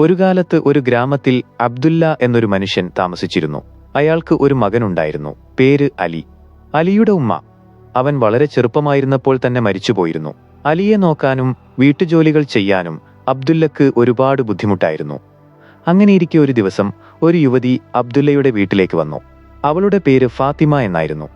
ഒരു കാലത്ത് ഒരു ഗ്രാമത്തിൽ അബ്ദുല്ല എന്നൊരു മനുഷ്യൻ താമസിച്ചിരുന്നു. അയാൾക്ക് ഒരു മകനുണ്ടായിരുന്നു പേര് അലി. അലിയുടെ ഉമ്മ. അവൻ വളരെ ചെറുപ്പമായിരുന്നപ്പോൾ തന്നെ മരിച്ചുപോയിരുന്നു. അലിയെ നോക്കാനും വീട്ടുജോലികൾ ചെയ്യാനും അബ്ദുല്ലക്ക് ഒരുപാട് ബുദ്ധിമുട്ടായിരുന്നു. അങ്ങനെയിരിക്കെ ഒരു ദിവസം ഒരു യുവതി അബ്ദുല്ലയുടെ വീട്ടിലേക്ക് വന്നു. അവളുടെ പേര് ഫാത്തിമ എന്നായിരുന്നു.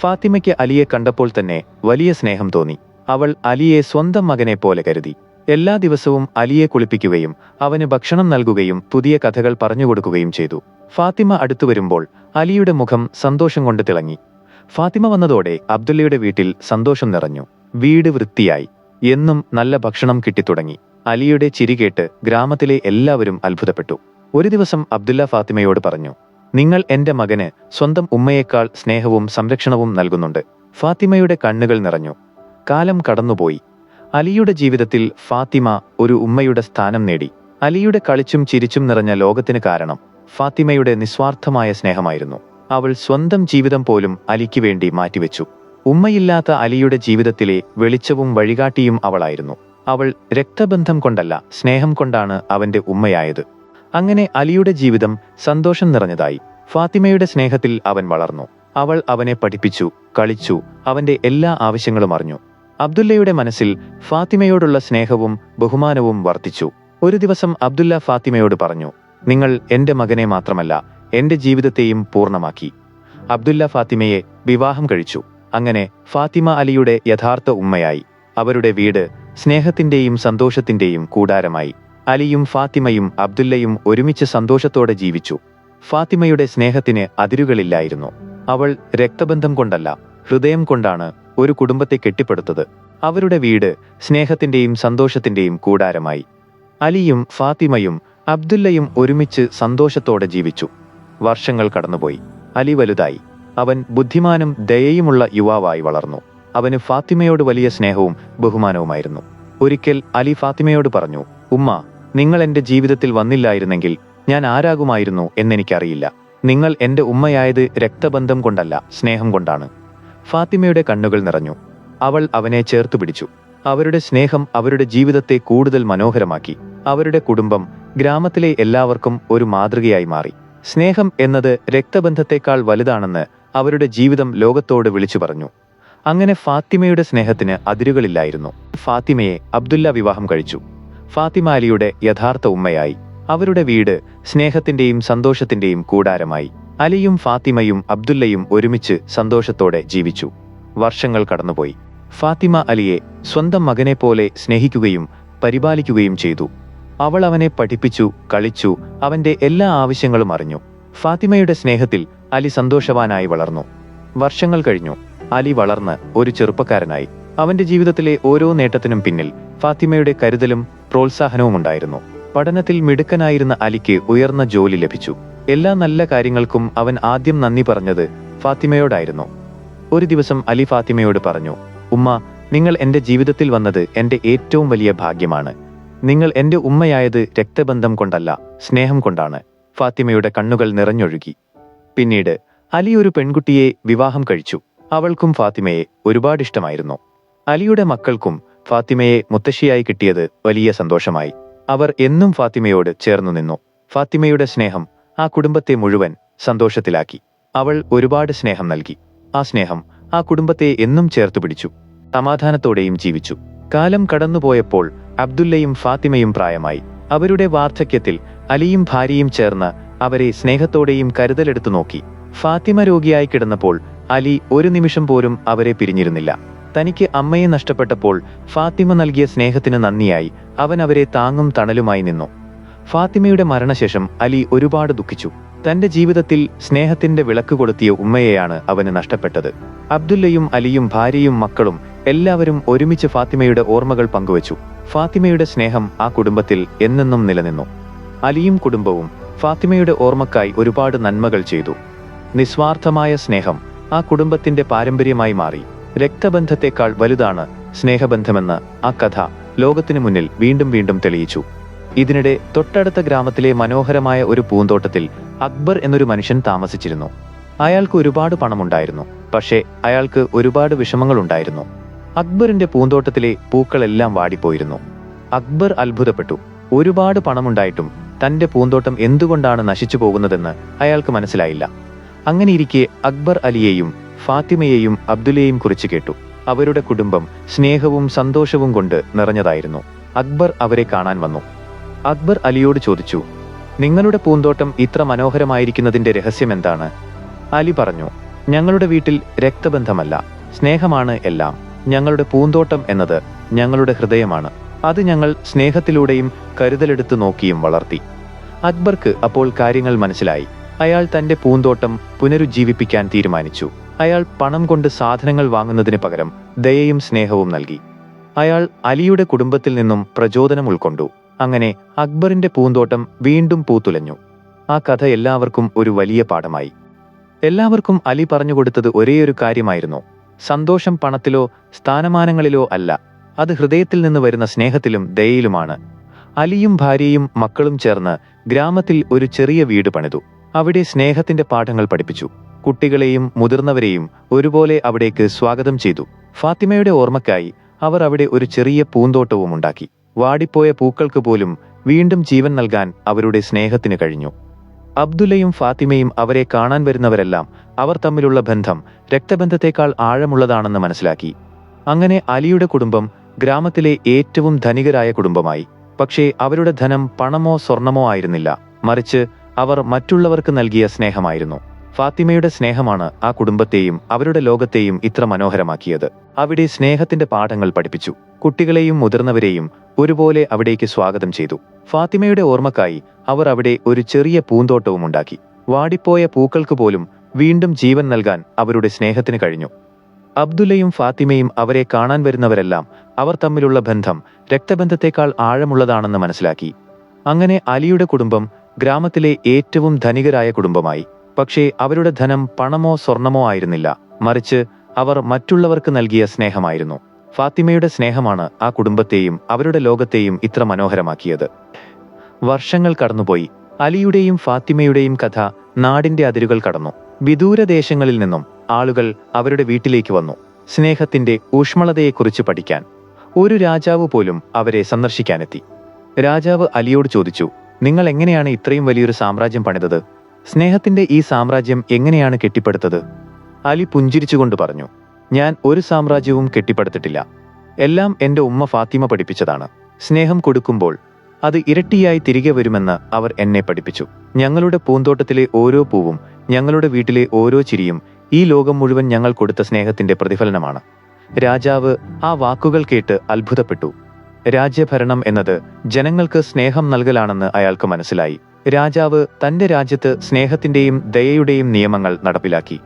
ഫാത്തിമയ്ക്ക് അലിയെ കണ്ടപ്പോൾ തന്നെ വലിയ സ്നേഹം തോന്നി. അവൾ അലിയെ സ്വന്തം മകനെ പോലെ കരുതി. എല്ലാ ദിവസവും അലിയെ കുളിപ്പിക്കുകയും അവന് ഭക്ഷണം നൽകുകയും പുതിയ കഥകൾ പറഞ്ഞുകൊടുക്കുകയും ചെയ്തു. ഫാത്തിമ അടുത്തു വരുമ്പോൾ അലിയുടെ മുഖം സന്തോഷം കൊണ്ട് തിളങ്ങി. ഫാത്തിമ വന്നതോടെ അബ്ദുള്ളയുടെ വീട്ടിൽ സന്തോഷം നിറഞ്ഞു. വീട് വൃത്തിയായി. എന്നും നല്ല ഭക്ഷണം കിട്ടിത്തുടങ്ങി. അലിയുടെ ചിരി കേട്ട് ഗ്രാമത്തിലെ എല്ലാവരും അത്ഭുതപ്പെട്ടു. ഒരു ദിവസം അബ്ദുല്ല ഫാത്തിമയോട് പറഞ്ഞു നിങ്ങൾ എന്റെ മകന് സ്വന്തം ഉമ്മയേക്കാൾ സ്നേഹവും സംരക്ഷണവും നൽകുന്നുണ്ട്. ഫാത്തിമയുടെ കണ്ണുകൾ നിറഞ്ഞു. കാലം കടന്നുപോയി. അലിയുടെ ജീവിതത്തിൽ ഫാത്തിമ ഒരു ഉമ്മയുടെ സ്ഥാനം നേടി. അലിയുടെ കളിച്ചും ചിരിച്ചും നിറഞ്ഞ ലോകത്തിന് കാരണം ഫാത്തിമയുടെ നിസ്വാർത്ഥമായ സ്നേഹമായിരുന്നു. അവൾ സ്വന്തം ജീവിതം പോലും അലിക്ക് വേണ്ടി മാറ്റിവെച്ചു. ഉമ്മയില്ലാത്ത അലിയുടെ ജീവിതത്തിലെ വെളിച്ചവും വഴികാട്ടിയും അവളായിരുന്നു. അവൾ രക്തബന്ധം കൊണ്ടല്ല സ്നേഹം കൊണ്ടാണ് അവന്റെ ഉമ്മയായത്. അങ്ങനെ അലിയുടെ ജീവിതം സന്തോഷം നിറഞ്ഞതായി. ഫാത്തിമയുടെ സ്നേഹത്തിൽ അവൻ വളർന്നു. അവൾ അവനെ പഠിപ്പിച്ചു കളിച്ചു അവന്റെ എല്ലാ ആവശ്യങ്ങളും അറിഞ്ഞു. അബ്ദുല്ലയുടെ മനസ്സിൽ ഫാത്തിമയോടുള്ള സ്നേഹവും ബഹുമാനവും വർദ്ധിച്ചു. ഒരു ദിവസം അബ്ദുല്ല ഫാത്തിമയോട് പറഞ്ഞു നിങ്ങൾ എന്റെ മകനെ മാത്രമല്ല എന്റെ ജീവിതത്തെയും പൂർണമാക്കി. അബ്ദുല്ല ഫാത്തിമയെ വിവാഹം കഴിച്ചു. അങ്ങനെ ഫാത്തിമ അലിയുടെ യഥാർത്ഥ ഉമ്മയായി. അവരുടെ വീട് സ്നേഹത്തിന്റെയും സന്തോഷത്തിന്റെയും കൂടാരമായി. അലിയും ഫാത്തിമയും അബ്ദുല്ലയും ഒരുമിച്ച് സന്തോഷത്തോടെ ജീവിച്ചു. ഫാത്തിമയുടെ സ്നേഹത്തിന് അതിരുകളില്ലായിരുന്നു. അവൾ രക്തബന്ധം കൊണ്ടല്ല ഹൃദയം കൊണ്ടാണ് ഒരു കുടുംബത്തെ കെട്ടിപ്പടുത്തത്. അവരുടെ വീട് സ്നേഹത്തിന്റെയും സന്തോഷത്തിന്റെയും കൂടാരമായി. അലിയും ഫാത്തിമയും അബ്ദുല്ലയും ഒരുമിച്ച് സന്തോഷത്തോടെ ജീവിച്ചു. വർഷങ്ങൾ കടന്നുപോയി. അലി വലുതായി. അവൻ ബുദ്ധിമാനും ദയയുമുള്ള യുവാവായി വളർന്നു. അവന് ഫാത്തിമയോട് വലിയ സ്നേഹവും ബഹുമാനവുമായിരുന്നു. ഒരിക്കൽ അലി ഫാത്തിമയോട് പറഞ്ഞു ഉമ്മ നിങ്ങൾ എന്റെ ജീവിതത്തിൽ വന്നില്ലായിരുന്നെങ്കിൽ ഞാൻ ആരാകുമായിരുന്നു എന്നെനിക്കറിയില്ല. നിങ്ങൾ എന്റെ ഉമ്മയായത് രക്തബന്ധം കൊണ്ടല്ല സ്നേഹം കൊണ്ടാണ്. ഫാത്തിമയുടെ കണ്ണുകൾ നിറഞ്ഞു. അവൾ അവനെ ചേർത്തു പിടിച്ചു. അവരുടെ സ്നേഹം അവരുടെ ജീവിതത്തെ കൂടുതൽ മനോഹരമാക്കി. അവരുടെ കുടുംബം ഗ്രാമത്തിലെ എല്ലാവർക്കും ഒരു മാതൃകയായി മാറി. സ്നേഹം എന്നത് രക്തബന്ധത്തെക്കാൾ വലുതാണെന്ന് അവരുടെ ജീവിതം ലോകത്തോട് വിളിച്ചു പറഞ്ഞു. അങ്ങനെ ഫാത്തിമയുടെ സ്നേഹത്തിന് അതിരുകളില്ലായിരുന്നു. ഫാത്തിമയെ അബ്ദുല്ല വിവാഹം കഴിച്ചു. ഫാത്തിമ അലിയുടെ യഥാർത്ഥ ഉമ്മയായി. അവരുടെ വീട് സ്നേഹത്തിന്റെയും സന്തോഷത്തിന്റെയും കൂടാരമായി. അലിയും ഫാത്തിമയും അബ്ദുല്ലയും ഒരുമിച്ച് സന്തോഷത്തോടെ ജീവിച്ചു. വർഷങ്ങൾ കടന്നുപോയി. ഫാത്തിമ അലിയെ സ്വന്തം മകനെ പോലെ സ്നേഹിക്കുകയും പരിപാലിക്കുകയും ചെയ്തു. അവൾ അവനെ പഠിപ്പിച്ചു കളിച്ചു അവന്റെ എല്ലാ ആവശ്യങ്ങളും അറിഞ്ഞു. ഫാത്തിമയുടെ സ്നേഹത്തിൽ അലി സന്തോഷവാനായി വളർന്നു. വർഷങ്ങൾ കഴിഞ്ഞു. അലി വളർന്ന് ഒരു ചെറുപ്പക്കാരനായി. അവന്റെ ജീവിതത്തിലെ ഓരോ നേട്ടത്തിനും പിന്നിൽ ഫാത്തിമയുടെ കരുതലും പ്രോത്സാഹനവും ഉണ്ടായിരുന്നു പഠനത്തിൽ മിടുക്കനായിരുന്ന അലിക്ക് ഉയർന്ന ജോലി ലഭിച്ചു. എല്ലാ നല്ല കാര്യങ്ങൾക്കും അവൻ ആദ്യം നന്ദി പറഞ്ഞത് ഫാത്തിമയോടായിരുന്നു. ഒരു ദിവസം അലി ഫാത്തിമയോട് പറഞ്ഞു ഉമ്മ നിങ്ങൾ എന്റെ ജീവിതത്തിൽ വന്നത് എന്റെ ഏറ്റവും വലിയ ഭാഗ്യമാണ്. നിങ്ങൾ എന്റെ ഉമ്മയായത് രക്തബന്ധം കൊണ്ടല്ല സ്നേഹം കൊണ്ടാണ്. ഫാത്തിമയുടെ കണ്ണുകൾ നിറഞ്ഞൊഴുകി. പിന്നീട് അലി ഒരു പെൺകുട്ടിയെ വിവാഹം കഴിച്ചു. അവൾക്കും ഫാത്തിമയെ ഒരുപാട് ഇഷ്ടമായിരുന്നു. അലിയുടെ മക്കൾക്കും ഫാത്തിമയെ മുത്തശ്ശിയായി കിട്ടിയത് വലിയ സന്തോഷമായി. അവർ എന്നും ഫാത്തിമയോട് ചേർന്നു നിന്നു. ഫാത്തിമയുടെ സ്നേഹം ആ കുടുംബത്തെ മുഴുവൻ സന്തോഷത്തിലാക്കി. അവൾ ഒരുപാട് സ്നേഹം നൽകി. ആ സ്നേഹം ആ കുടുംബത്തെ എന്നും ചേർത്തു പിടിച്ചു. സമാധാനത്തോടെയും ജീവിച്ചു. കാലം കടന്നുപോയപ്പോൾ അബ്ദുല്ലയും ഫാത്തിമയും പ്രായമായി. അവരുടെ വാർദ്ധക്യത്തിൽ അലിയും ഭാര്യയും ചേർന്ന് അവരെ സ്നേഹത്തോടെയും കരുതലെടുത്തു നോക്കി. ഫാത്തിമ രോഗിയായി കിടന്നപ്പോൾ അലി ഒരു നിമിഷം പോലും അവരെ പിരിഞ്ഞിരുന്നില്ല. തനിക്ക് അമ്മയെ നഷ്ടപ്പെട്ടപ്പോൾ ഫാത്തിമ നൽകിയ സ്നേഹത്തിന് നന്ദിയായി അവൻ അവരെ താങ്ങും തണലുമായി നിന്നു. ഫാത്തിമയുടെ മരണശേഷം അലി ഒരുപാട് ദുഃഖിച്ചു. തന്റെ ജീവിതത്തിൽ സ്നേഹത്തിന്റെ വിളക്ക് കൊളുത്തിയ ഉമ്മയെയാണ് അവന് നഷ്ടപ്പെട്ടത്. അബ്ദുല്ലയും അലിയും ഭാര്യയും മക്കളും എല്ലാവരും ഒരുമിച്ച് ഫാത്തിമയുടെ ഓർമ്മകൾ പങ്കുവച്ചു. ഫാത്തിമയുടെ സ്നേഹം ആ കുടുംബത്തിൽ എന്നെന്നും നിലനിന്നു. അലിയും കുടുംബവും ഫാത്തിമയുടെ ഓർമ്മക്കായി ഒരുപാട് നന്മകൾ ചെയ്തു. നിസ്വാർത്ഥമായ സ്നേഹം ആ കുടുംബത്തിന്റെ പാരമ്പര്യമായി മാറി. രക്തബന്ധത്തെക്കാൾ വലുതാണ് സ്നേഹബന്ധമെന്ന് ആ കഥ ലോകത്തിനു മുന്നിൽ വീണ്ടും വീണ്ടും തെളിയിച്ചു. ഇതിനിടെ തൊട്ടടുത്ത ഗ്രാമത്തിലെ മനോഹരമായ ഒരു പൂന്തോട്ടത്തിൽ അക്ബർ എന്നൊരു മനുഷ്യൻ താമസിച്ചിരുന്നു. അയാൾക്ക് ഒരുപാട് പണമുണ്ടായിരുന്നു. പക്ഷേ അയാൾക്ക് ഒരുപാട് വിഷമങ്ങളുണ്ടായിരുന്നു. അക്ബറിന്റെ പൂന്തോട്ടത്തിലെ പൂക്കളെല്ലാം വാടിപ്പോയിരുന്നു. അക്ബർ അത്ഭുതപ്പെട്ടു. ഒരുപാട് പണമുണ്ടായിട്ടും തന്റെ പൂന്തോട്ടം എന്തുകൊണ്ടാണ് നശിച്ചു പോകുന്നതെന്ന് അയാൾക്ക് മനസ്സിലായില്ല. അങ്ങനെയിരിക്കെ അക്ബർ അലിയെയും ഫാത്തിമയെയും അബ്ദുലയെയും കുറിച്ച് കേട്ടു. അവരുടെ കുടുംബം സ്നേഹവും സന്തോഷവും കൊണ്ട് നിറഞ്ഞതായിരുന്നു. അക്ബർ അവരെ കാണാൻ വന്നു. അക്ബർ അലിയോട് ചോദിച്ചു നിങ്ങളുടെ പൂന്തോട്ടം ഇത്ര മനോഹരമായിരിക്കുന്നതിന്റെ രഹസ്യം എന്താണ്? അലി പറഞ്ഞു ഞങ്ങളുടെ വീട്ടിൽ രക്തബന്ധമല്ല സ്നേഹമാണ് എല്ലാം. ഞങ്ങളുടെ പൂന്തോട്ടം എന്നത് ഞങ്ങളുടെ ഹൃദയമാണ്. അത് ഞങ്ങൾ സ്നേഹത്തിലൂടെയും കരുതലെടുത്ത് നോക്കിയും വളർത്തി. അക്ബർക്ക് അപ്പോൾ കാര്യങ്ങൾ മനസ്സിലായി. അയാൾ തന്റെ പൂന്തോട്ടം പുനരുജ്ജീവിപ്പിക്കാൻ തീരുമാനിച്ചു. അയാൾ പണം കൊണ്ട് സാധനങ്ങൾ വാങ്ങുന്നതിന് പകരം ദയയും സ്നേഹവും നൽകി. അയാൾ അലിയുടെ കുടുംബത്തിൽ നിന്നും പ്രചോദനം ഉൾക്കൊണ്ടു. അങ്ങനെ അക്ബറിന്റെ പൂന്തോട്ടം വീണ്ടും പൂത്തുലഞ്ഞു. ആ കഥ എല്ലാവർക്കും ഒരു വലിയ പാഠമായി. എല്ലാവർക്കും അലി പറഞ്ഞുകൊടുത്തത് ഒരേയൊരു കാര്യമായിരുന്നു. സന്തോഷം പണത്തിലോ സ്ഥാനമാനങ്ങളിലോ അല്ല അത് ഹൃദയത്തിൽ നിന്ന് വരുന്ന സ്നേഹത്തിലും ദയയിലുമാണ്. അലിയും ഭാര്യയും മക്കളും ചേർന്ന് ഗ്രാമത്തിൽ ഒരു ചെറിയ വീട് പണിതു. അവിടെ സ്നേഹത്തിന്റെ പാഠങ്ങൾ പഠിപ്പിച്ചു. കുട്ടികളെയും മുതിർന്നവരെയും ഒരുപോലെ അവിടേക്ക് സ്വാഗതം ചെയ്തു. ഫാത്തിമയുടെ ഓർമ്മക്കായി അവർ അവിടെ ഒരു ചെറിയ പൂന്തോട്ടവും ഉണ്ടാക്കി. വാടിപ്പോയ പൂക്കൾക്ക് പോലും വീണ്ടും ജീവൻ നൽകാൻ അവരുടെ സ്നേഹത്തിന് കഴിഞ്ഞു. അബ്ദുല്ലയും ഫാത്തിമയും അവരെ കാണാൻ വരുന്നവരെല്ലാം അവർ തമ്മിലുള്ള ബന്ധം രക്തബന്ധത്തെക്കാൾ ആഴമുള്ളതാണെന്ന് മനസ്സിലാക്കി. അങ്ങനെ അലിയുടെ കുടുംബം ഗ്രാമത്തിലെ ഏറ്റവും ധനികരായ കുടുംബമായി. പക്ഷേ അവരുടെ ധനം പണമോ സ്വർണമോ ആയിരുന്നില്ല. മറിച്ച് അവർ മറ്റുള്ളവർക്ക് നൽകിയ സ്നേഹമായിരുന്നു. ഫാത്തിമയുടെ സ്നേഹമാണ് ആ കുടുംബത്തെയും അവരുടെ ലോകത്തെയും ഇത്ര മനോഹരമാക്കിയത്. അവിടെ സ്നേഹത്തിന്റെ പാഠങ്ങൾ പഠിപ്പിച്ചു. കുട്ടികളെയും മുതിർന്നവരെയും ഒരുപോലെ അവിടേക്ക് സ്വാഗതം ചെയ്തു. ഫാത്തിമയുടെ ഓർമ്മക്കായി അവർ അവിടെ ഒരു ചെറിയ പൂന്തോട്ടവും ഉണ്ടാക്കി. വാടിപ്പോയ പൂക്കൾക്ക് പോലും വീണ്ടും ജീവൻ നൽകാൻ അവരുടെ സ്നേഹത്തിന് കഴിഞ്ഞു. അബ്ദുല്ലയും ഫാത്തിമയും അവരെ കാണാൻ വരുന്നവരെല്ലാം അവർ തമ്മിലുള്ള ബന്ധം രക്തബന്ധത്തെക്കാൾ ആഴമുള്ളതാണെന്ന് മനസ്സിലാക്കി. അങ്ങനെ അലിയുടെ കുടുംബം ഗ്രാമത്തിലെ ഏറ്റവും ധനികരായ കുടുംബമായി. പക്ഷേ അവരുടെ ധനം പണമോ സ്വർണമോ ആയിരുന്നില്ല. മറിച്ച് അവർ മറ്റുള്ളവർക്ക് നൽകിയ സ്നേഹമായിരുന്നു. ഫാത്തിമയുടെ സ്നേഹമാണ് ആ കുടുംബത്തെയും അവരുടെ ലോകത്തെയും ഇത്ര മനോഹരമാക്കിയത്. വർഷങ്ങൾ കടന്നുപോയി. അലിയുടെയും ഫാത്തിമയുടെയും കഥ നാടിന്റെ അതിരുകൾ കടന്നു. വിദൂരദേശങ്ങളിൽ നിന്നും ആളുകൾ അവരുടെ വീട്ടിലേക്ക് വന്നു. സ്നേഹത്തിന്റെ ഊഷ്മളതയെക്കുറിച്ച് പഠിക്കാൻ. ഒരു രാജാവ് പോലും അവരെ സന്ദർശിക്കാനെത്തി. രാജാവ് അലിയോട് ചോദിച്ചു നിങ്ങൾ എങ്ങനെയാണ് ഇത്രയും വലിയൊരു സാമ്രാജ്യം പണിതത്? സ്നേഹത്തിന്റെ ഈ സാമ്രാജ്യം എങ്ങനെയാണ് കെട്ടിപ്പടുത്തത്? അലി പുഞ്ചിരിച്ചുകൊണ്ട് പറഞ്ഞു ഞാൻ ഒരു സാമ്രാജ്യവും കെട്ടിപ്പടുത്തിട്ടില്ല. എല്ലാം എന്റെ ഉമ്മ ഫാത്തിമ പഠിപ്പിച്ചതാണ്. സ്നേഹം കൊടുക്കുമ്പോൾ അത് ഇരട്ടിയായി തിരികെ വരുമെന്ന് അവർ എന്നെ പഠിപ്പിച്ചു. ഞങ്ങളുടെ പൂന്തോട്ടത്തിലെ ഓരോ പൂവും ഞങ്ങളുടെ വീട്ടിലെ ഓരോ ചിരിയും ഈ ലോകം മുഴുവൻ ഞങ്ങൾ കൊടുത്ത സ്നേഹത്തിന്റെ പ്രതിഫലനമാണ്. രാജാവ് ആ വാക്കുകൾ കേട്ട് അത്ഭുതപ്പെട്ടു. രാജ്യഭരണം എന്നത് ജനങ്ങൾക്ക് സ്നേഹം നൽകലാണെന്ന് അയാൾക്ക് മനസ്സിലായി. രാജാവ് തന്റെ രാജ്യത്ത് സ്നേഹത്തിന്റെയും ദയയുടെയും നിയമങ്ങൾ നടപ്പിലാക്കി.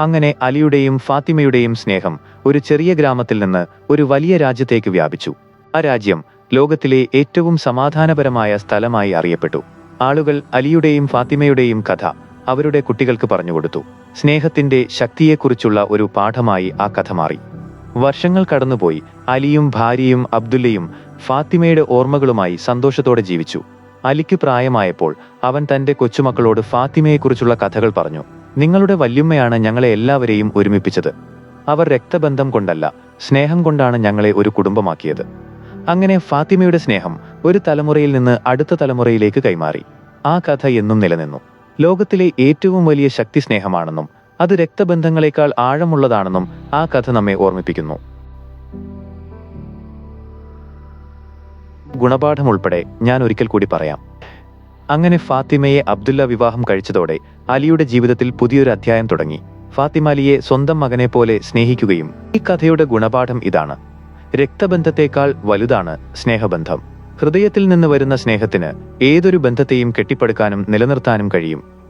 അങ്ങനെ അലിയുടെയും ഫാത്തിമയുടെയും സ്നേഹം ഒരു ചെറിയ ഗ്രാമത്തിൽ നിന്ന് ഒരു വലിയ രാജ്യത്തേക്ക് വ്യാപിച്ചു. ആ രാജ്യം ലോകത്തിലെ ഏറ്റവും സമാധാനപരമായ സ്ഥലമായി അറിയപ്പെട്ടു. ആളുകൾ അലിയുടെയും ഫാത്തിമയുടെയും കഥ അവരുടെ കുട്ടികൾക്ക് പറഞ്ഞുകൊടുത്തു സ്നേഹത്തിന്റെ ശക്തിയെക്കുറിച്ചുള്ള ഒരു പാഠമായി ആ കഥ മാറി. വർഷങ്ങൾ കടന്നുപോയി അലിയും ഭാര്യയും അബ്ദുല്ലയും ഫാത്തിമയുടെ ഓർമ്മകളുമായി സന്തോഷത്തോടെ ജീവിച്ചു. അലിക്ക് പ്രായമായപ്പോൾ അവൻ തന്റെ കൊച്ചുമക്കളോട് ഫാത്തിമയെക്കുറിച്ചുള്ള കഥകൾ പറഞ്ഞു. നിങ്ങളുടെ വല്യുമ്മയാണ് ഞങ്ങളെ എല്ലാവരെയും ഒരുമിപ്പിച്ചത്. അവർ രക്തബന്ധം കൊണ്ടല്ല സ്നേഹം കൊണ്ടാണ് ഞങ്ങളെ ഒരു കുടുംബമാക്കിയത്. അങ്ങനെ ഫാത്തിമയുടെ സ്നേഹം ഒരു തലമുറയിൽ നിന്ന് അടുത്ത തലമുറയിലേക്ക് കൈമാറി. ആ കഥ എന്നും നിലനിന്നു. ലോകത്തിലെ ഏറ്റവും വലിയ ശക്തി സ്നേഹമാണെന്നും അത് രക്തബന്ധങ്ങളെക്കാൾ ആഴമുള്ളതാണെന്നും ആ കഥ നമ്മെ ഓർമ്മിപ്പിക്കുന്നു. ഗുണപാഠം ഉൾപ്പെടെ ഞാൻ ഒരിക്കൽ കൂടി പറയാം. അങ്ങനെ ഫാത്തിമയെ അബ്ദുല്ല വിവാഹം കഴിച്ചതോടെ അലിയുടെ ജീവിതത്തിൽ പുതിയൊരു അധ്യായം തുടങ്ങി. ഫാത്തിമ അലിയെ സ്വന്തം മകനെ പോലെ സ്നേഹിക്കുകയും ഈ കഥയുടെ ഗുണപാഠം ഇതാണ്. രക്തബന്ധത്തേക്കാൾ വലുതാണ് സ്നേഹബന്ധം. ഹൃദയത്തിൽ നിന്ന് വരുന്ന സ്നേഹത്തിന് ഏതൊരു ബന്ധത്തെയും കെട്ടിപ്പടുക്കാനും നിലനിർത്താനും കഴിയും.